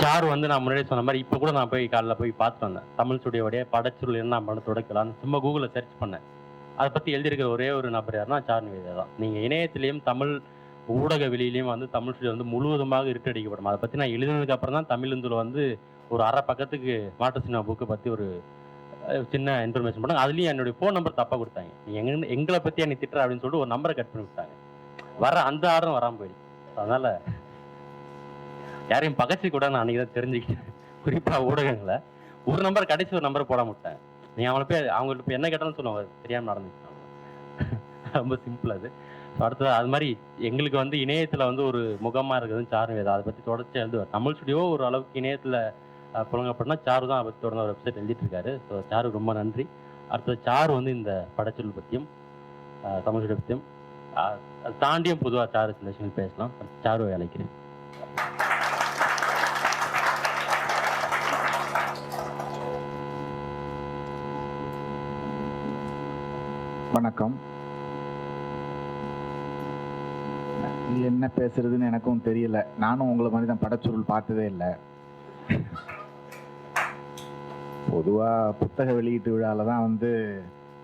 Sir வந்து நான் முன்னாடி சொன்ன மாதிரி இப்போ கூட நான் போய் காலைல போய் பார்த்துட்டு வந்தேன். தமிழ் ஸ்டுடியோடைய படச்சுருள் என்ன பண்ண துடைக்கலாம்னு சும்மா கூகுளில் சர்ச் பண்ணேன். அதை பற்றி எழுதியிருக்கிற ஒரே ஒரு நபர் யாருன்னா சார் நிவேதா தான். நீங்கள் இணையத்திலையும் தமிழ் ஊடக வெளியிலையும் வந்து தமிழ் ஸ்டுடியோ வந்து முழுவதுமாக இருட்டடிக்கப்படும் அதை பற்றி நான் எழுதினதுக்கு அப்புறம் தான் தமிழ் இந்துல வந்து ஒரு அரை பக்கத்துக்கு மாட்டு சினிமா புக்கை பற்றி ஒரு சின்ன இன்ஃபர்மேஷன் பண்ணாங்க அதுலேயும் என்னுடைய ஃபோன் நம்பர் தப்பாக கொடுத்தாங்க. நீ எங்க எங்களை பற்றி என்னை திட்டுற அப்படின்னு சொல்லிட்டு ஒரு நம்பரை கட் பண்ணி விட்டாங்க. வர அந்த ஆர்டரும் வராமல் போயிடுச்சு. அதனால் யாரையும் பகச்சி கூட நான் அன்றைக்கி தான் தெரிஞ்சுக்கிட்டேன். குறிப்பாக ஊடகங்களை. ஒரு நம்பர் கடைசி ஒரு நம்பர் போட மாட்டேன் நீ அவங்கள போய் அவங்கள்ட்ட போய் என்ன கேட்டாலும் சொல்லுவாங்க. தெரியாமல் நடந்துச்சு. ரொம்ப சிம்பிள் அது. ஸோ அடுத்தது அது மாதிரி எங்களுக்கு வந்து இணையத்தில் வந்து ஒரு முகமாக இருக்குதுன்னு சாரு வேதா அதை பற்றி தொடர்ச்சி எழுதுவார். தமிழ் ஸ்டுடியோ ஒரு அளவுக்கு இணையத்தில் புழங்கப்படனா சாரு தான் அதை பற்றி தொடர்ந்து ஒரு வெப்சைட் எழுதிட்டுருக்காரு. ஸோ சாரு ரொம்ப நன்றி. அடுத்தது சாரு வந்து இந்த படச்சொல் பற்றியும் தமிழ் ஸ்டுடியோ பற்றியும் அதை தாண்டியும் பொதுவாக சாரு சில விஷயங்கள் பேசலாம். சாரு அழைக்கிறேன் வணக்கம். என்ன பேசுறதுன்னு எனக்கும் தெரியல. நானும் உங்களை மாதிரி தான் படச்சுருள் பார்த்ததே இல்லை. பொதுவா புத்தக வெளியீட்டு விழால தான் வந்து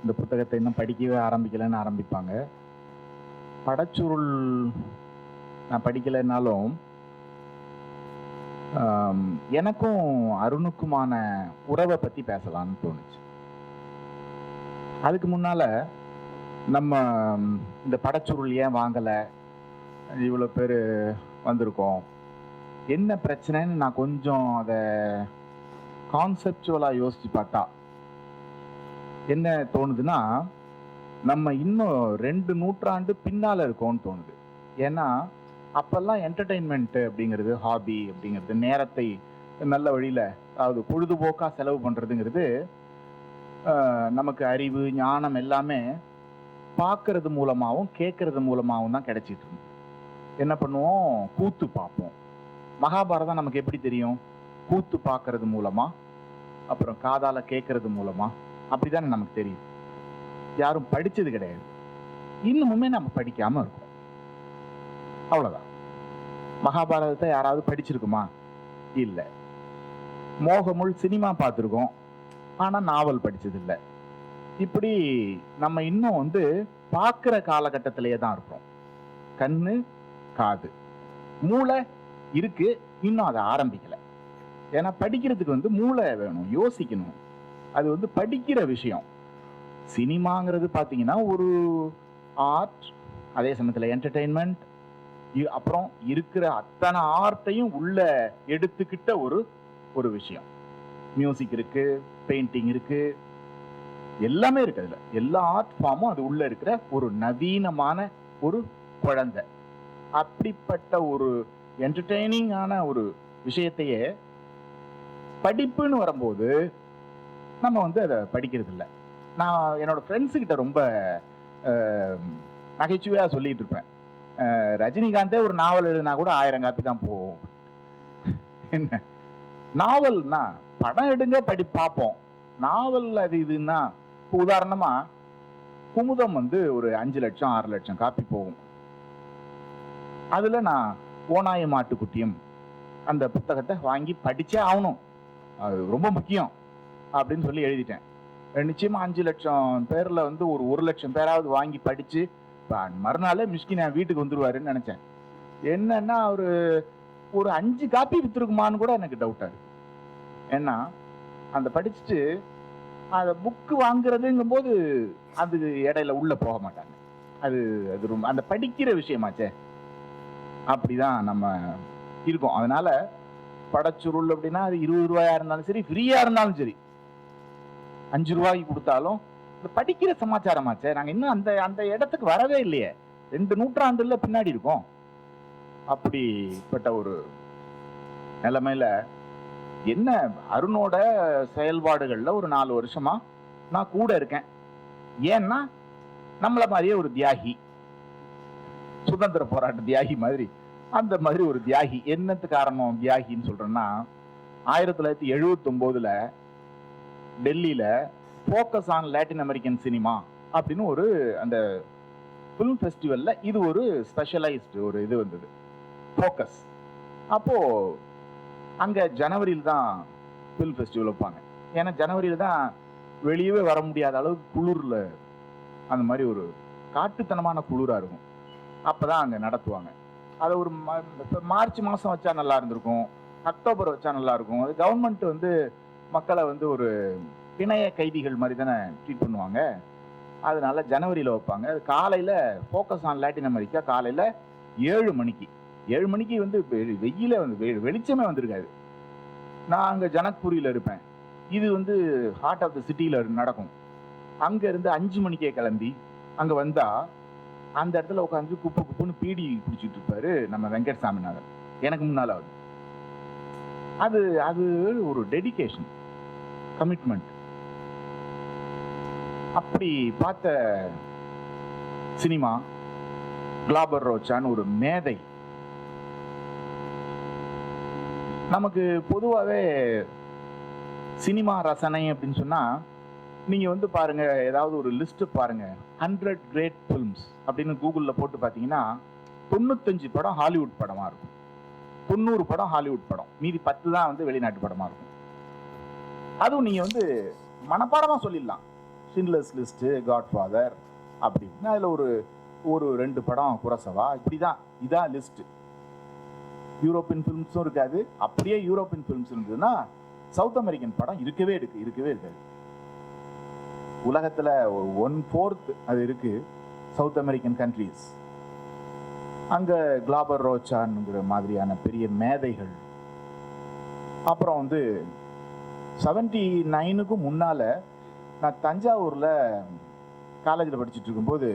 இந்த புத்தகத்தை இன்னும் படிக்கவே ஆரம்பிக்கலைன்னு ஆரம்பிப்பாங்க. படச்சுருள் நான் படிக்கலைன்னாலும் எனக்கும் அருணுக்குமான உறவை பத்தி பேசலாம்னு தோணுச்சு. அதுக்கு முன்னால நம்ம இந்த படச்சுருள் ஏன் வாங்கலை? இவ்வளோ பேர் வந்திருக்கோம். என்ன பிரச்சனைன்னு நான் கொஞ்சம் அதை கான்செப்டுவலாக யோசித்து பார்த்தா. என்ன தோணுதுன்னா நம்ம இன்னும் ரெண்டு நூற்றாண்டு பின்னால் இருக்கோம்னு தோணுது. ஏன்னா அப்போல்லாம் என்டர்டெயின்மெண்ட்டு அப்படிங்கிறது ஹாபி அப்படிங்கிறது நேரத்தை நல்ல வழியில் அதாவது பொழுதுபோக்காக செலவு பண்ணுறதுங்கிறது நமக்கு அறிவு ஞானம் எல்லாமே பார்க்கறது மூலமாகவும் கேட்கறது மூலமாகவும் தான் கிடைச்சிட்டு இருந்தது என்ன பண்ணுவோம்? கூத்து பார்ப்போம். மகாபாரதம் நமக்கு எப்படி தெரியும்? கூத்து பார்க்கறது மூலமா அப்புறம் காதால கேட்கறது மூலமா அப்படிதானே நமக்கு தெரியும். யாரும் படிச்சது கிடையாது. இன்னுமுமே நம்ம படிக்காம இருக்கோம். அவ்வளவுதான். மகாபாரதத்தை யாராவது படிச்சிருக்குமா? இல்லை. மோகமுள் சினிமா பார்த்துருக்கோம். ஆனா நாவல் படிச்சது இப்படி நம்ம இன்னும் வந்து பார்க்குற காலகட்டத்திலேயே தான் இருக்கிறோம். கண்ணு காது. மூளை இருக்கு இன்னும் அதை ஆரம்பிக்கலை. ஏன்னா படிக்கிறதுக்கு வந்து மூளை வேணும் யோசிக்கணும். அது வந்து படிக்கிற விஷயம். சினிமாங்கிறது பார்த்தீங்கன்னா ஒரு ஆர்ட் அதே சமயத்தில் என்டர்டெயின்மெண்ட் அப்புறம் இருக்கிற அத்தனை ஆர்ட்டையும் உள்ள எடுத்துக்கிட்ட ஒரு ஒரு விஷயம். மியூசிக் இருக்கு பெயிண்டிங் இருக்குது எல்லாமே இருக்கு அதுல. எல்லா ஆர்ட் ஃபார்மும் அது உள்ள இருக்கிற ஒரு நவீனமான ஒரு குழந்தை. அப்படிப்பட்ட ஒரு என்டர்டெய்னிங்கான ஒரு விஷயத்தையே படிப்புன்னு வரும்போது நம்ம வந்து அதை படிக்கிறது இல்லை. நான் என்னோட ஃப்ரெண்ட்ஸு கிட்ட ரொம்ப நகைச்சுவையாக சொல்லிட்டு இருப்பேன். ரஜினிகாந்தே ஒரு நாவல் எழுதினா கூட ஆயிரம் காப்பி தான் போகும். என்ன? நாவல்னா படம் எடுங்க படி பார்ப்போம். நாவல் அது இதுன்னா இப்போ உதாரணமா குமுதம் வந்து ஒரு அஞ்சு லட்சம் ஆறு லட்சம் காப்பி போகும். அதுல நான் ஓனாய மாட்டுக்குட்டியும் அந்த புத்தகத்தை வாங்கி படிச்சே ஆகணும். அது ரொம்ப முக்கியம் அப்படின்னு சொல்லி எழுதிட்டேன். நிச்சயமா அஞ்சு லட்சம் பேர்ல வந்து ஒரு ஒரு லட்சம் பேராவது வாங்கி படிச்சு மறுநாளே மிஷ்கின் நான் வீட்டுக்கு வந்துருவாருன்னு நினைச்சேன். என்னன்னா ஒரு ஒரு அஞ்சு காப்பி வித்துருக்குமான்னு கூட எனக்கு டவுட்டா இருக்கு. ஏன்னா அந்த படிச்சுட்டு அந்த புக்கு வாங்குறதுங்கும் போது அது இடையில உள்ள போக மாட்டாங்க. அது அது ரொம்ப அந்த படிக்கிற விஷயமாச்சே. அப்படிதான் நம்ம இருக்கோம். அதனால படச்சுருள் அப்படின்னா அது இருபது ரூபாயா இருந்தாலும் சரி ஃப்ரீயா இருந்தாலும் சரி. அஞ்சு ரூபாய்க்கு கொடுத்தாலும் இந்த படிக்கிற சமாச்சாரமாச்சே. நாங்க இன்னும் அந்த அந்த இடத்துக்கு வரவே இல்லையே. ரெண்டு நூற்றாண்டுல பின்னாடி இருக்கோம். அப்படிப்பட்ட ஒரு நிலைமையில என்ன அருணோட செயல்பாடுகள்ல ஒரு நாலு வருஷமா நான் கூட இருக்கேன். ஏன்னா நம்மள மாதிரியே ஒரு தியாகி சுதந்திர போராட்ட தியாகி மாதிரி அந்த மாதிரி ஒரு தியாகி. என்னத்து காரணம் தியாகின்னு சொல்றேன்னா ஆயிரத்தி தொள்ளாயிரத்தி எழுபத்தி ஒன்பதுல டெல்லியில focus on Latin American cinema அப்படின்னு ஒரு அந்த ஃபிலிம் ஃபெஸ்டிவல்ல இது ஒரு ஸ்பெஷலைஸ்டு ஒரு இது வந்தது. ஃபோக்கஸ் அப்போது அங்கே ஜனவரியில் தான் ஃபில் ஃபெஸ்டிவல் வைப்பாங்க. ஏன்னா ஜனவரியில் தான் வெளியவே வர முடியாத அளவுக்கு குளிரில் அந்த மாதிரி ஒரு காட்டுத்தனமான குளிராக இருக்கும். அப்போ தான் அங்கே நடத்துவாங்க. அதை ஒரு ம- மார்ச் மாதம் வச்சா நல்லா இருந்திருக்கும். அக்டோபர் வச்சா நல்லா இருக்கும். அது கவர்மெண்ட் வந்து மக்களை வந்து ஒரு பிணைய கைதிகள் மாதிரி தானே ட்ரீட் பண்ணுவாங்க. அதனால ஜனவரியில் வைப்பாங்க. அது காலையில் ஃபோக்கஸ் ஆன் லாட்டின் அமெரிக்கா காலையில் ஏழு மணிக்கு. ஏழு மணிக்கு வந்து வெ- வெயில வந்து வெளிச்சமே வந்திருக்காது. நான் அங்கே ஜனக்பூரியில் இருப்பேன். இது வந்து ஹார்ட் ஆஃப் த சிட்டியில் நடக்கும். அங்கே இருந்து அஞ்சு மணிக்கே கிளம்பி அங்கே வந்தால் அந்த இடத்துல உட்காந்து குப்பு குப்புன்னு பீடி குடிச்சிட்டு இருப்பாரு நம்ம வெங்கட் சாமிநாதன். எனக்கு முன்னால் அவர். அது அது ஒரு டெடிகேஷன் கமிட்மெண்ட் அப்படி பார்த்த சினிமா கிளாபர் ரோச்சான்னு ஒரு மேதை. நமக்கு பொதுவாகவே சினிமா ரசனை அப்படின்னு சொன்னால் நீங்கள் வந்து பாருங்கள் ஏதாவது ஒரு லிஸ்ட்டு பாருங்கள் ஹண்ட்ரட் கிரேட் ஃபில்ம்ஸ் அப்படின்னு கூகுளில் போட்டு பார்த்தீங்கன்னா தொண்ணூத்தஞ்சு படம் ஹாலிவுட் படமாக இருக்கும். தொண்ணூறு படம் ஹாலிவுட் படம். மீதி பத்து தான் வந்து வெளிநாட்டு படமாக இருக்கும். அதுவும் நீங்கள் வந்து மனப்பாடமாக சொல்லிடலாம். ஷின்லஸ் காட் காட்ஃபாதர் அப்படின்னு. அதில் ஒரு ஒரு ரெண்டு படம் குரசவா? இப்படி தான் இதான் லிஸ்ட்டு யூரோப்பியன் ஃபிலிம்ஸும் இருக்காது. அப்படியே யூரோப்பியன் ஃபிலிம்ஸ் இருந்ததுன்னா சவுத் அமெரிக்கன் படம் இருக்கவே இருக்கு இருக்கவே இருக்காது உலகத்தில் ஒன் ஃபோர்த் அது இருக்கு சவுத் அமெரிக்கன் கண்ட்ரீஸ் அங்கே கிளாபர் ரோச்சான்ங்கிற மாதிரியான பெரிய மேதைகள். அப்புறம் வந்து செவன்டி நைனுக்கும் முன்னால் நான் தஞ்சாவூரில் காலேஜில் படிச்சுட்டு இருக்கும்போது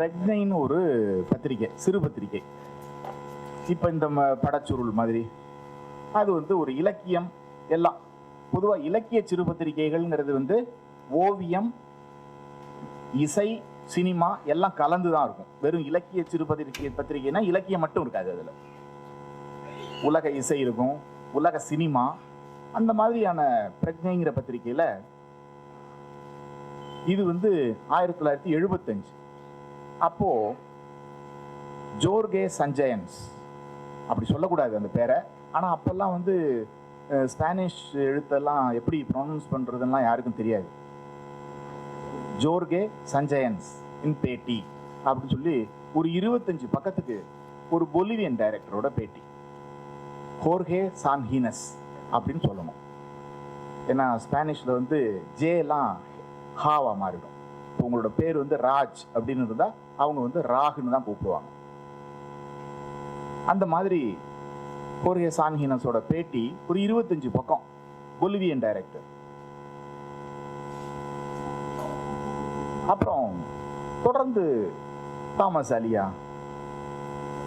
பிரஜைன்னு ஒரு பத்திரிகை சிறு பத்திரிகை இப்போ இந்த படச்சுருள் மாதிரி. அது வந்து ஒரு இலக்கியம் எல்லாம். பொதுவாக இலக்கிய சிறு பத்திரிகைகள்ங்கிறது வந்து ஓவியம் இசை சினிமா எல்லாம் கலந்து தான் இருக்கும். வெறும் இலக்கிய சிறு பத்திரிகை பத்திரிகைனா இலக்கியம் மட்டும் இருக்காது அதில். உலக இசை இருக்கும் உலக சினிமா அந்த மாதிரியான பிரக்ஞைங்கிற பத்திரிகையில் இது வந்து ஆயிரத்தி தொள்ளாயிரத்தி எழுபத்தஞ்சு. அப்போ ஜோர்கே சஞ்சயன்ஸ். அப்படி சொல்லக்கூடாது அந்த பேரை. ஆனால் அப்போல்லாம் வந்து ஸ்பானிஷ் எழுத்தெல்லாம் எப்படி ப்ரொனவுன்ஸ் பண்ணுறதுலாம் யாருக்கும் தெரியாது. ஜோர்கே சஞ்சயன்ஸ் இன் பேட்டி அப்படின்னு சொல்லி ஒரு இருபத்தஞ்சு பக்கத்துக்கு ஒரு பொலிவியன் டைரக்டரோட பேட்டி. ஹோர்கே சான்ஹீனஸ் அப்படின்னு சொல்லணும். ஏன்னா ஸ்பானிஷில் வந்து ஜேலாம் ஹாவாக ஹாவா மாறிடும். இப்போ உங்களோட பேர் வந்து ராஜ் அப்படின்னு இருந்தால் அவங்க வந்து ராகுன்னு தான் கூப்பிடுவாங்க. அந்த மாதிரி கோரிய சான்ஹினஸோட பேட்டி ஒரு இருபத்தஞ்சு பக்கம் பொலிவியன் டைரக்டர். அப்புறம் தொடர்ந்து தாமஸ் அலியா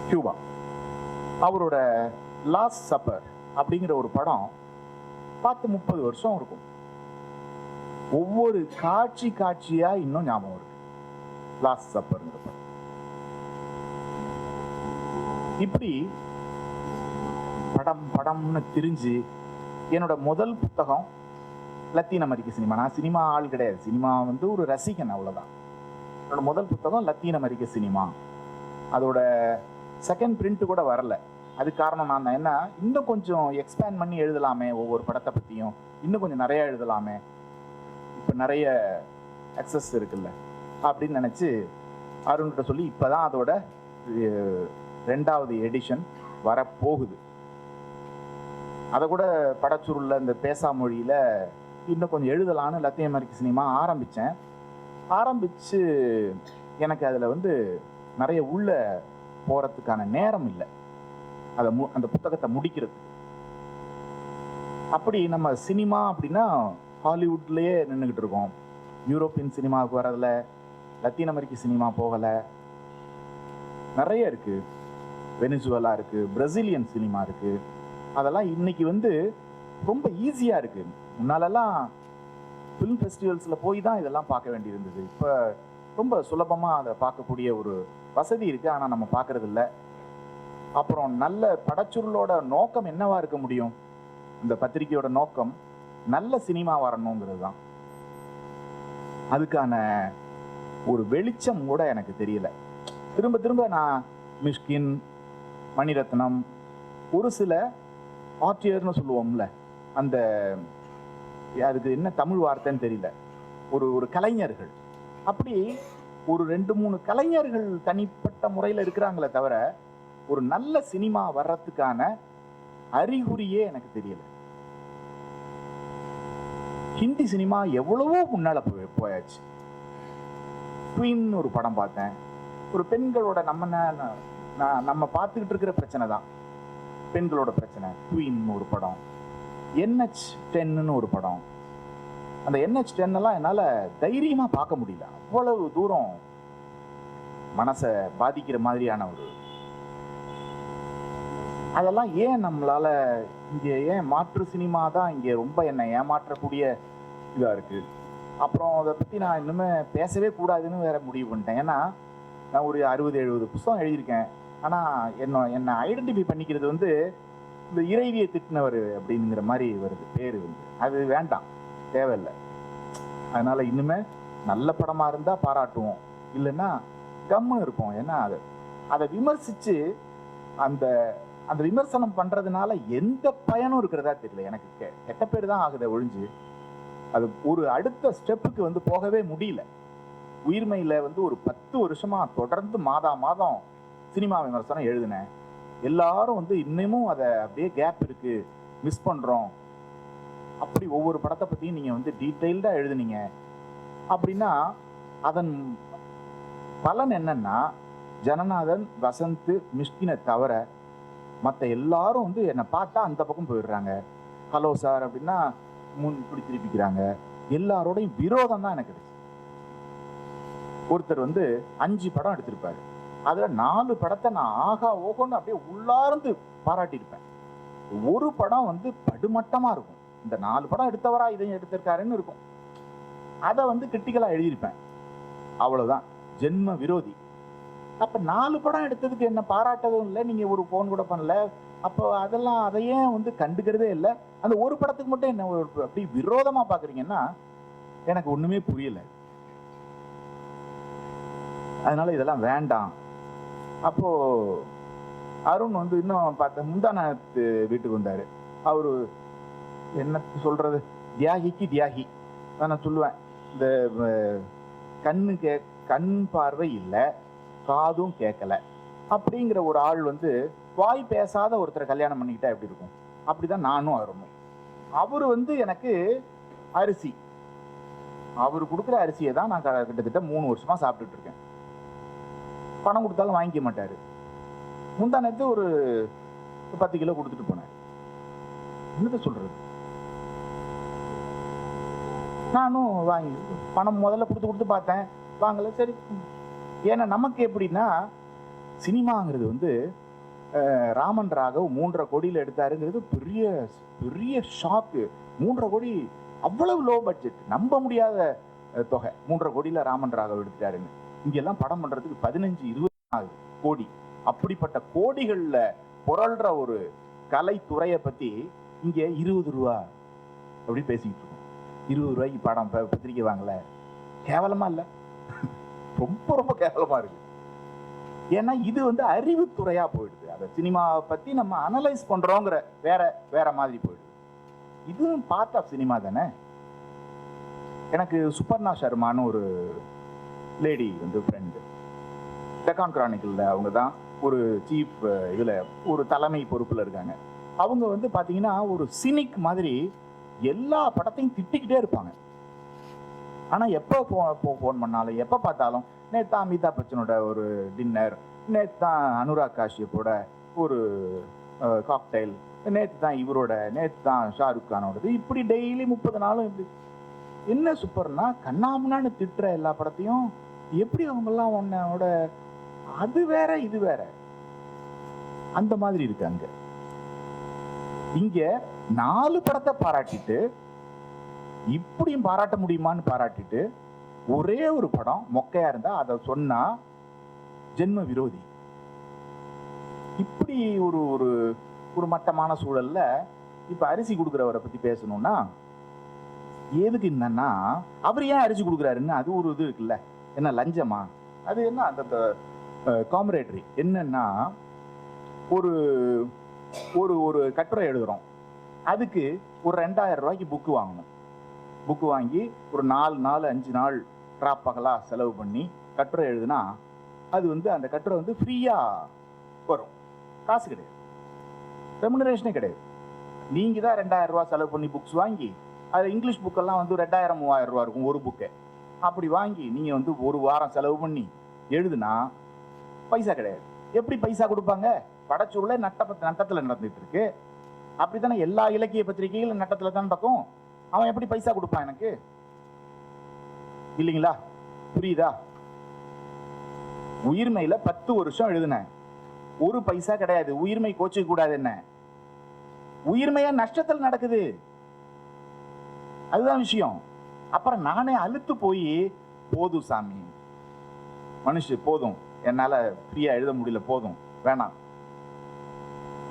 கியூபா. அவரோட லாஸ்ட் சப்பர் அப்படிங்கிற ஒரு படம் பார்த்து முப்பது வருஷம் இருக்கும். ஒவ்வொரு காட்சி காட்சியா இன்னும் ஞாபகம் இருக்கு. லாஸ்ட் சப்பர் இப்படி படம் படம்னு திரிஞ்சு என்னோட முதல் புத்தகம் லத்தீன் அமெரிக்க சினிமா. நான் சினிமா ஆள் கிடையாது. சினிமா வந்து ஒரு ரசிகன் அவ்வளோதான் என்னோட முதல் புத்தகம் லத்தீன் அமெரிக்க சினிமா. அதோட செகண்ட் பிரிண்ட் கூட வரல. அது காரணம் நான் என்ன இன்னும் கொஞ்சம் எக்ஸ்பேண்ட் பண்ணி எழுதலாமே ஒவ்வொரு படத்தை பற்றியும் இன்னும் கொஞ்சம் நிறைய எழுதலாமே. இப்போ நிறைய அக்சஸ் இருக்குல்ல. அப்படின்னு நினச்சி அருண்கிட்ட சொல்லி இப்போ தான் அதோட ரெண்டாவது எடிஷன் வரப்போகுது. அதை கூட படச்சுருளில் இந்த பேசா மொழியில் இன்னும் கொஞ்சம் எழுதலான்னு லத்தீன் அமெரிக்க சினிமா ஆரம்பித்தேன் ஆரம்பித்து எனக்கு அதில் வந்து நிறைய உள்ள போகிறதுக்கான நேரம் இல்லை. அதை மு அந்த புத்தகத்தை முடிக்கிறது. அப்படி நம்ம சினிமா அப்படின்னா ஹாலிவுட்லேயே நின்றுக்கிட்டு இருக்கோம். யூரோப்பியன் சினிமாவுக்கு வரதில்ல லத்தீன் அமெரிக்க சினிமா போகலை. நிறைய இருக்குது வெனிசுவலா இருக்குது பிரசிலியன் சினிமா இருக்குது அதெல்லாம் இன்னைக்கு வந்து ரொம்ப ஈஸியாக இருக்குது முன்னாலெல்லாம் ஃபிலிம் ஃபெஸ்டிவல்ஸில் போய் தான் இதெல்லாம் பார்க்க வேண்டியிருந்தது. இப்போ ரொம்ப சுலபமாக அதை பார்க்கக்கூடிய ஒரு வசதி இருக்குது ஆனால் நம்ம பார்க்கறது இல்லை. அப்புறம் நல்ல படச்சுருளோட நோக்கம் என்னவா இருக்க முடியும்? இந்த பத்திரிகையோட நோக்கம் நல்ல சினிமா வரணுங்கிறது தான். அதுக்கான ஒரு வெளிச்சம் கூட எனக்கு தெரியல. திரும்ப திரும்ப நான் மிஷ்கின் மணிரத்னம் ஒரு சில ஆர்டியர்னு சொல்லுவோம்ல அந்த அதுக்கு என்ன தமிழ் வார்த்தைன்னு தெரியல. ஒரு ஒரு கலைஞர்கள். அப்படி ஒரு ரெண்டு மூணு கலைஞர்கள் தனிப்பட்ட முறையில் இருக்கிறாங்களே தவிர ஒரு நல்ல சினிமா வர்றதுக்கான அறிகுறியே எனக்கு தெரியல. ஹிந்தி சினிமா எவ்வளவோ முன்னால போய் போயாச்சு. குயின்னு ஒரு படம் பார்த்தேன். ஒரு பெண்களோட நம்ம நம்ம பார்த்துக்கிட்டு இருக்கிற பிரச்சனை தான். பெண்களோட பிரச்சனை குயின் ஒரு படம். என்ஹெச் டென்னு ஒரு படம். அந்த என்ஹெச் டென்னெல்லாம் என்னால் தைரியமாக பார்க்க முடியல. அவ்வளவு தூரம் மனசை பாதிக்கிற மாதிரியான ஒரு அதெல்லாம் ஏன் நம்மளால இங்கே ஏன் மாற்று சினிமா தான் இங்கே ரொம்ப என்னை ஏமாற்றக்கூடிய இதாக இருக்குது அப்புறம் அதை பற்றி நான் இன்னுமே பேசவே கூடாதுன்னு வேற முடிவு பண்ணிட்டேன். ஏன்னா நான் ஒரு அறுபது எழுபது புஸ்தகம் எழுதியிருக்கேன். ஆனால் என்ன என்னை ஐடென்டிஃபை பண்ணிக்கிறது வந்து இந்த இறைவியை திட்டினவர் அப்படிங்கிற மாதிரி வருது பேர் வந்து. அது வேண்டாம் தேவையில்லை. அதனால் இன்னுமே நல்ல படமாக இருந்தால் பாராட்டுவோம். இல்லைன்னா கம்முன்னு இருப்போம். ஏன்னா அது அதை விமர்சித்து அந்த அந்த விமர்சனம் பண்ணுறதுனால எந்த பயனும் இருக்கிறதா தெரியல. எனக்கு கெ- கெட்ட பேர் தான் ஆகுது ஒழிஞ்சு. அது ஒரு அடுத்த ஸ்டெப்புக்கு வந்து போகவே முடியல. உயிர்மையில் வந்து ஒரு பத்து வருஷமாக தொடர்ந்து மாதா மாதம் சினிமா விமர்சனம் எழுதினேன். எல்லாரும் வந்து இன்னமும் அதை அப்படியே கேப் இருக்குது மிஸ் பண்ணுறோம் அப்படி ஒவ்வொரு படத்தை பற்றியும் நீங்கள் வந்து டீட்டெயில்டாக எழுதுனீங்க. அப்படின்னா அதன் பலன் என்னன்னா ஜனநாதன் வசந்த் மிஷ்கினை தவிர மற்ற எல்லாரும் வந்து என்னை பார்த்தா அந்த பக்கம் போயிடுறாங்க. ஹலோ சார் அப்படின்னா முன் இப்படி திருப்பிக்கிறாங்க எல்லாரோடையும் விரோதம் தான் எனக்கு இருக்கு ஒருத்தர் வந்து அஞ்சு படம் எடுத்திருப்பாரு. அதுல நாலு படத்தை நான் ஆகா ஓகோன்னு அப்படியே உள்ளார்ந்து பாராட்டியிருப்பேன். ஒரு படம் வந்து படுமட்டமா இருக்கும். இந்த நாலு படம் எடுத்தவரா இதையும் எடுத்திருக்காருன்னு இருக்கும். அதை வந்து கிரிட்டிக்கலா எழுதியிருப்பேன். அவ்வளவுதான். ஜென்ம விரோதி. அப்ப நாலு படம் எடுத்ததுக்கு என்ன பாராட்டதும் இல்லை. நீங்க ஒரு ஃபோன் கூட பண்ணல. அப்போ அதெல்லாம் அதையே வந்து கண்டுக்கிறதே இல்லை. அந்த ஒரு படத்துக்கு மட்டும் என்ன ஒரு அப்படி விரோதமாக பார்க்குறீங்கன்னா எனக்கு ஒன்றுமே புரியல. அதனால இதெல்லாம் வேண்டாம். அப்போ அருண் வந்து இன்னும் பார்த்த முந்தானத்து வீட்டுக்கு வந்தார். அவரு என்ன சொல்றது? தியாகிக்கு தியாகி. தான் நான் சொல்லுவேன். இந்த கண்ணு கே கண் பார்வை இல்லை காதும் கேட்கல அப்படிங்கிற ஒரு ஆள் வந்து வாய் பேசாத ஒருத்தரை கல்யாணம் பண்ணிக்கிட்டா எப்படி இருக்கும்? அப்படிதான் நானும் அருமை. அவர் வந்து எனக்கு அரிசி. அவர் கொடுக்குற அரிசியை தான் நான் க- கிட்டத்தட்ட மூணு வருஷமா சாப்பிட்டுட்டு இருக்கேன். பணம் கொடுத்தாலும் வாங்கிக்க மாட்டாரு. முந்தா நேரத்து ஒரு பத்து கிலோ கொடுத்துட்டு போனார். என்னத்தை சொல்றது? நானும் வாங்கி பணம் முதல்ல கொடுத்து கொடுத்து பார்த்தேன். வாங்கல சரி. ஏன்னா நமக்கு எப்படின்னா சினிமாங்கிறது வந்து ராமன் ராகவ் மூன்றரை கோடியில் எடுத்தாருங்கிறது பெரிய பெரிய ஷாக்கு மூன்றரை கோடி அவ்வளவு லோ பட்ஜெட் நம்ப முடியாத தொகை. மூன்றரை கோடியில் ராமன் ராகவ் எடுத்தாருன்னு இங்கெல்லாம் படம் பண்ணுறதுக்கு பதினஞ்சு இருபது நாலு கோடி. அப்படிப்பட்ட கோடிகளில் புரள்ற ஒரு கலைத்துறையை பற்றி இங்கே இருபது ரூபா அப்படி பேசிக்கிட்டு இருக்கோம். இருபது ரூபாய்க்கு படம் பத்திரிக்கை வாங்கல. கேவலமாக இல்லை? ரொம்ப ரொம்ப கேவலமாக இருக்குது ஏன்னா இது வந்து அறிவுத்துறையாக போயிடுது. அதை சினிமாவை பத்தி நம்ம அனலைஸ் பண்றோங்கிற வேற வேற மாதிரி போயிடுது. இதுவும் பார்ட் ஆஃப் சினிமா தானே? எனக்கு சுபர்ணா சர்மான்னு ஒரு லேடி வந்து ஃப்ரெண்டு டெக்கான் கிரானிக்கல்ல அவங்க தான் ஒரு சீஃப் இதில் ஒரு தலைமை பொறுப்பில் இருக்காங்க. அவங்க வந்து பார்த்தீங்கன்னா ஒரு சினிக் மாதிரி எல்லா படத்தையும் திட்டிக்கிட்டே இருப்பாங்க. ஆனால் எப்போ ஃபோன் பண்ணாலும் எப்போ பார்த்தாலும் நேத்தா அமிதாப் பச்சனோட ஒரு டின்னர் நேத்து தான் அனுராக் காஷ்யப்போட ஒரு காக்டைல் நேத்து தான் இவரோட நேத்து தான் ஷாருக் கானோடது. இப்படி டெய்லி முப்பது நாளும் இப்படி. என்ன சூப்பர்னா கண்ணாமுன்னான்னு திட்டுற எல்லா படத்தையும் எப்படி அவங்கெல்லாம் உன்னோட அது வேற இது வேற. அந்த மாதிரி இருக்கு அங்க. இங்க நாலு படத்தை பாராட்டிட்டு இப்படியும் பாராட்ட முடியுமான்னு பாராட்டிட்டு ஒரே ஒரு படம் மொக்கையா இருந்தா அதை சொன்னா ஜென்ம விரோதி. இப்படி ஒரு ஒரு ஒரு மட்டமான சூழல்ல இப்ப அரிசி கொடுக்குறவரை பத்தி பேசணும்னா எதுக்கு என்னன்னா அவர் ஏன் அரிசி கொடுக்குறாருன்னு அது ஒரு இது இருக்குல்ல. என்ன லஞ்சமா? அது என்ன அந்த காமரேட்ரி என்னன்னா ஒரு ஒரு ஒரு கட்டுரை எழுதுறோம். அதுக்கு ஒரு ரெண்டாயிரம் ரூபாய்க்கு புக்கு வாங்கணும். புக்கு வாங்கி ஒரு நாலு நாலு அஞ்சு நாள் ட்ராப்பகலாக செலவு பண்ணி கட்டுரை எழுதுனா அது வந்து அந்த கட்டுரை வந்து ஃப்ரீயாக வரும். காசு கிடையாது. ரெமுனரேஷனே கிடையாது. நீங்கள் தான் ரெண்டாயிரம் ரூபா செலவு பண்ணி புக்ஸ் வாங்கி அது இங்கிலீஷ் புக்கெல்லாம் வந்து ரெண்டாயிரம் மூவாயிரம் ரூபா இருக்கும் ஒரு புக்கு அப்படி வாங்கி நீங்கள் வந்து ஒரு வாரம் செலவு பண்ணி எழுதுனா பைசா கிடையாது. எப்படி பைசா கொடுப்பாங்க? படச்சூரில் நட்ட நட்டத்தில் நடந்துட்டு இருக்கு. அப்படித்தானே எல்லா இலக்கிய பத்திரிகைகளும் நட்டத்தில் தான் நடக்கும். அவன் எப்படி பைசா கொடுப்பான் எனக்கு? இல்லைங்களா? புரியுதா? உயிர்மையில பத்து வருஷம் எழுதினேன். ஒரு பைசா கிடையாது. உயிர்மை கோச்சிக்க கூடாது என்ன? உயிர்மையா நஷ்டத்தில் நடக்குது. அதுதான் விஷயம். அப்புறம் நானே அழுத்து போய் போதும் சாமி. மனுஷு போதும். என்னால ஃப்ரீயா எழுத முடியல போதும். வேணாம்.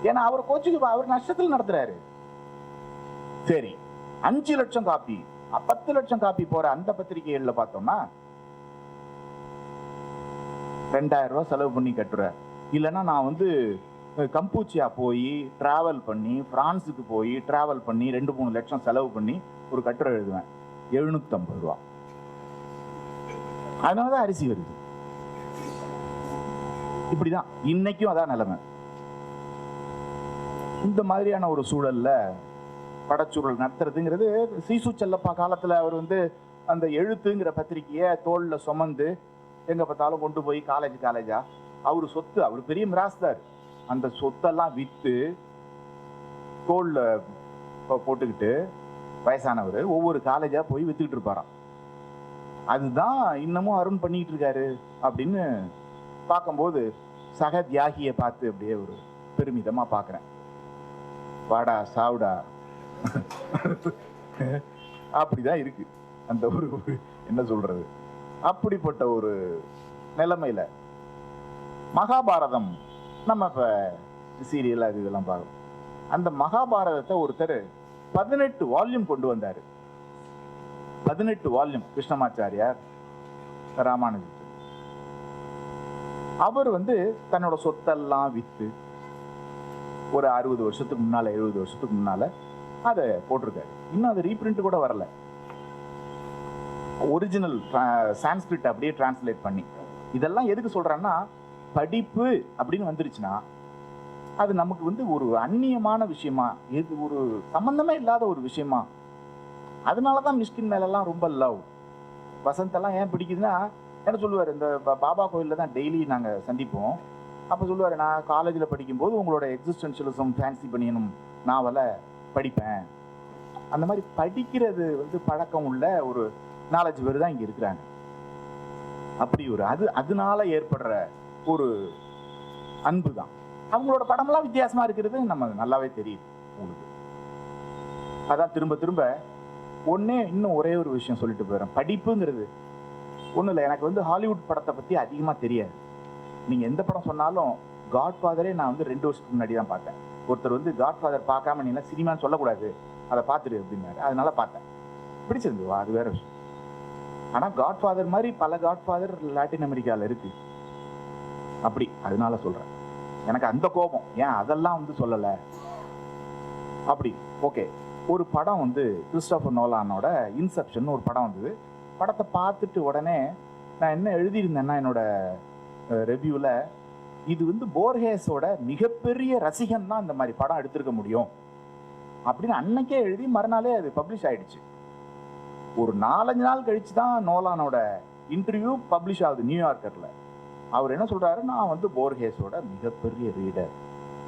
ஏன்னா அவர் கோச்சுக்கு அவர் நஷ்டத்தில் நடத்துறாரு. சரி. அஞ்சு லட்சம் காப்பி. பத்து லட்சம் காப்பி போற அந்த பத்திரிகைகள்ல பார்த்தோம்னா ரெண்டாயிரம் ரூபாய் செலவு பண்ணி கட்டுற. இல்லைன்னா நான் வந்து கம்பூச்சியா போய் டிராவல் பண்ணி பிரான்ஸுக்கு போய் டிராவல் பண்ணி ரெண்டு மூணு லட்சம் செலவு பண்ணி ஒரு கட்டுரை எழுதுவேன். எழுநூத்தம்பது ரூபா. அதனாலதான் அரிசி வருது. இப்படிதான். இன்னைக்கும் அதான் நிலைமை. இந்த மாதிரியான ஒரு சூழல்ல படச்சுருள் நடத்துறதுங்கிறது சீசு செல்லப்பா காலத்தில் அவர் வந்து அந்த எழுத்துங்கிற பத்திரிக்கையை தோளில் சுமந்து எங்கே பார்த்தாலும் கொண்டு போய் காலேஜ் காலேஜா அவர் சொத்து அவர் பெரிய மிராஸ்தார் அந்த சொத்தெல்லாம் விற்று தோளில் போட்டுக்கிட்டு வயசானவர் ஒவ்வொரு காலேஜாக போய் விற்றுக்கிட்டு இருப்பாராம். அதுதான் இன்னமும் அருண் பண்ணிக்கிட்டு இருக்காரு அப்படின்னு பார்க்கும்போது சக தியாகியை பார்த்து அப்படியே ஒரு பெருமிதமாக பார்க்குறேன். வாடா சாவுடா. அப்படிதான் இருக்கு. அந்த ஒரு என்ன சொல்றது? அப்படிப்பட்ட ஒரு நிலைமையில மகாபாரதம் நம்ம இப்ப சீரியல் அது இதெல்லாம் பார்க்கணும் அந்த மகாபாரதத்தை ஒருத்தர் பதினெட்டு வால்யூம் கொண்டு வந்தாரு. பதினெட்டு வால்யூம் கிருஷ்ணமாச்சாரியார் ராமானுஜர். அவர் வந்து தன்னோட சொத்தெல்லாம் வித்து ஒரு அறுபது வருஷத்துக்கு முன்னால எழுபது வருஷத்துக்கு முன்னால அதை போட்டிருக்காரு. இன்னும் அது ரீப்ரிண்ட் கூட வரல. ஒரிஜினல் சான்ஸ்கிரிட் அப்படியே டிரான்ஸ்லேட் பண்ணி. இதெல்லாம் எதுக்கு சொல்றேன்னா படிப்பு அப்படின்னு வந்துருச்சுன்னா அது நமக்கு வந்து ஒரு அந்நியமான விஷயமா இது ஒரு சம்பந்தமே இல்லாத ஒரு விஷயமா. அதனாலதான் மிஷ்கின் மேலெல்லாம் ரொம்ப லவ் வசந்த் எல்லாம் ஏன் பிடிக்குதுன்னா என்ன சொல்லுவார் இந்த பாபா கோயிலில் தான் டெய்லி நாங்கள் சந்திப்போம். அப்போ சொல்லுவார் நான் காலேஜில் படிக்கும்போது உங்களோட எக்ஸிஸ்டன்ஷியலிசம் ஃபேன்சி பண்ணியனும் நாவலை படிப்பேன். அந்த மாதிரி படிக்கிறது வந்து பழக்கம் உள்ள ஒரு நாலஞ்சு பேர் தான் இங்கே இருக்கிறாங்க. அப்படி ஒரு அது அதனால ஏற்படுற ஒரு அன்பு தான். அவங்களோட படம்லாம் வித்தியாசமாக இருக்கிறது நம்ம நல்லாவே தெரியுது உங்களுக்கு. அதான் திரும்ப திரும்ப ஒன்னே இன்னும் ஒரே ஒரு விஷயம் சொல்லிட்டு போயிடுறேன். படிப்புங்கிறது ஒன்றும் இல்லை எனக்கு வந்து ஹாலிவுட் படத்தை பற்றி அதிகமாக தெரியாது. நீங்கள் எந்த படம் சொன்னாலும் காட் ஃபாதரே நான் வந்து ரெண்டு வருஷத்துக்கு முன்னாடி தான் பார்த்தேன். ஒருத்தர் வந்து காட்ஃபாதர் பார்க்காம நீங்க சினிமான்னு சொல்லக்கூடாது. அதை பார்த்துட்டு அப்படின்னாரு. அதனால பார்த்தேன். பிடிச்சிருந்து வா அது வேற விஷயம். ஆனால் காட்ஃபாதர் மாதிரி பல காட்ஃபாதர் லாட்டின் அமெரிக்காவில் இருக்கு. அப்படி. அதனால சொல்கிறேன் எனக்கு அந்த கோபம். ஏன் அதெல்லாம் வந்து சொல்லலை? அப்படி. ஓகே. ஒரு படம் வந்து கிறிஸ்டோபர் நோலானோட இன்செப்ஷன் ஒரு படம் வந்தது. படத்தை பார்த்துட்டு உடனே நான் என்ன எழுதியிருந்தேன்னா என்னோட ரெவ்யூவில் இது வந்து போர்ஹேஸோட மிகப்பெரிய ரசிகன் தான் இந்த மாதிரி படம் எடுத்திருக்க முடியும். அப்படின்னு அன்னைக்கே எழுதி மறுநாளே அது பப்ளிஷ் ஆயிடுச்சு. ஒரு நாலஞ்சு நாள் கழிச்சு தான் நோலானோட இன்டர்வியூ பப்ளிஷ் ஆகுது நியூயார்க்கர்ல அவர் என்ன சொல்றாரு? நான் வந்து போர்ஹேஸோட மிகப்பெரிய ரீடர்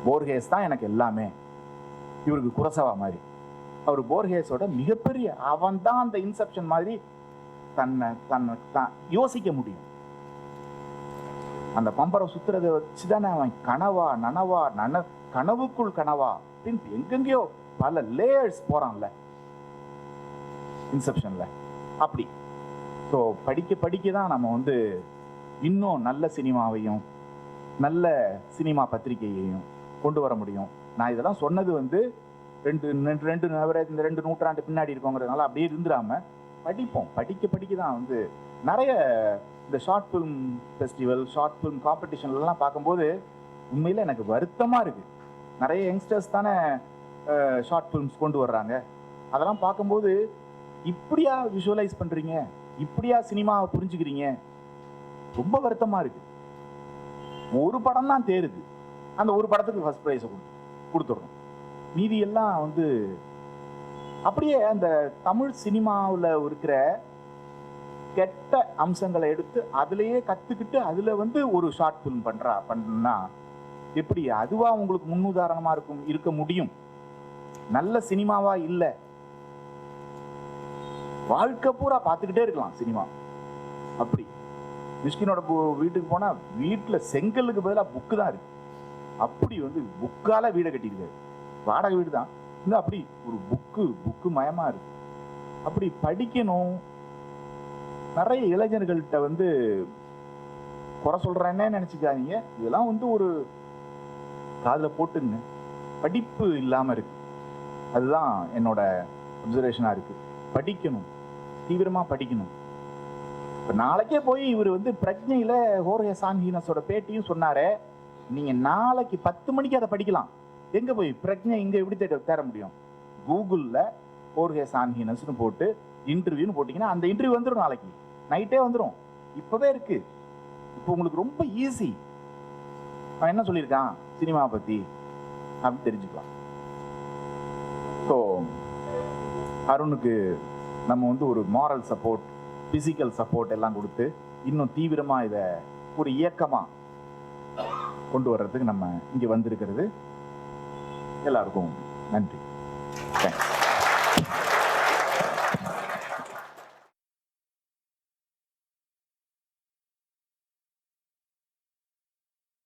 போர்ஹேஸ் தான் எனக்கு எல்லாமே. இவருக்கு குரசவா மாதிரி. அவர் போர்ஹேஸோட மிகப்பெரிய அவன் தான் அந்த இன்செப்ஷன் மாதிரி தன்னை தன்னை தான் யோசிக்க முடியும். அந்த பம்பரை சுத்துறதை வச்சுதானே அவன் கனவா நனவா நன கனவுக்குள் கனவா அப்படின்னு எங்கெங்கயோ பல லேயர்ஸ் போறான்ல. இன்செப்ஷன்ல அப்படி. ஸோ படிக்க படிக்க தான் நம்ம வந்து இன்னும் நல்ல சினிமாவையும் நல்ல சினிமா பத்திரிகையையும் கொண்டு வர முடியும். நான் இதெல்லாம் சொன்னது வந்து ரெண்டு ரெண்டு ரெண்டு இந்த ரெண்டு நூற்றாண்டு பின்னாடி இருக்கோங்கிறதுனால அப்படியே இருந்துடாம படிப்போம். படிக்க படிக்க தான் வந்து நிறைய இந்த short film festival short film காம்படிஷன்லாம் பார்க்கும்போது உண்மையில் எனக்கு வருத்தமாக இருக்குது நிறைய யங்ஸ்டர்ஸ் தானே ஷார்ட் ஃபிலிம்ஸ் கொண்டு வர்றாங்க. அதெல்லாம் பார்க்கும்போது இப்படியா விஷுவலைஸ் பண்ணுறீங்க இப்படியா சினிமாவை புரிஞ்சுக்கிறீங்க? ரொம்ப வருத்தமாக இருக்குது ஒரு படம் தான் தேருது. அந்த ஒரு படத்துக்கு ஃபர்ஸ்ட் ப்ரைஸை கொடு கொடுத்துட்றோம் மீதி எல்லாம் வந்து அப்படியே அந்த தமிழ் சினிமாவில் இருக்கிற கெட்ட அம்சங்களை எடுத்து அதுலேயே கத்துக்கிட்டு அதுல வந்து ஒரு ஷார்ட் ஃபிலிம் பண்றா பண்ணா எப்படி? அதுவா உங்களுக்கு முன்னுதாரணமா இருக்கும் இருக்க முடியும். நல்ல சினிமாவா இல்ல. வாழ்க்கை பூரா பார்த்துக்கிட்டே இருக்கலாம் சினிமா. அப்படி. மிஷ்கினோட வீட்டுக்கு போனா வீட்டுல செங்கலுக்கு பதிலாக புக்கு தான் இருக்கு. அப்படி வந்து புக்கால வீடை கட்டியிருக்காரு. வாடகை வீடு தான் இன்னும் அப்படி ஒரு புக்கு புக்கு மயமா இருக்கு. அப்படி படிக்கணும் நிறைய இளைஞர்கள்ட்ட வந்து குறை சொல்றேன்னே நினைச்சுக்காதீங்க. இதெல்லாம் வந்து ஒரு காதில் போட்டுங்க படிப்பு இல்லாம இருக்கு. அதுதான் என்னோட அப்சர்வேஷனா இருக்கு. படிக்கணும். தீவிரமா படிக்கணும். இப்போ நாளைக்கே போய் இவர் வந்து பிரஜையில ஹோர்ஹே சான்ஹீனஸோட பேட்டியும் சொன்னாரே. நீங்கள் நாளைக்கு பத்து மணிக்கு அதை படிக்கலாம். எங்கே போய்? பிரஜை இங்கே எப்படி தேட தேட முடியும்? கூகுளில் ஹோர்ஹே சான்ஹீனஸ்னு போட்டு இன்டர்வியூன்னு போட்டிங்கன்னா அந்த இன்டர்வியூ வந்துடும் நாளைக்கு. நைட்டே வந்துடும் இப்போவே இருக்கு. இப்போ உங்களுக்கு ரொம்ப ஈஸி அவன் என்ன சொல்லியிருக்கான்? சினிமா பற்றி அப்படின்னு தெரிஞ்சுக்கலாம். ஸோ அருணுக்கு நம்ம வந்து ஒரு மாரல் சப்போர்ட் ஃபிசிக்கல் சப்போர்ட் எல்லாம் கொடுத்து இன்னும் தீவிரமாக இதை ஒரு இயக்கமாக கொண்டு வர்றதுக்கு நம்ம இங்கே வந்திருக்கிறது. எல்லாருக்கும் நன்றி. தேங்க்ஸ்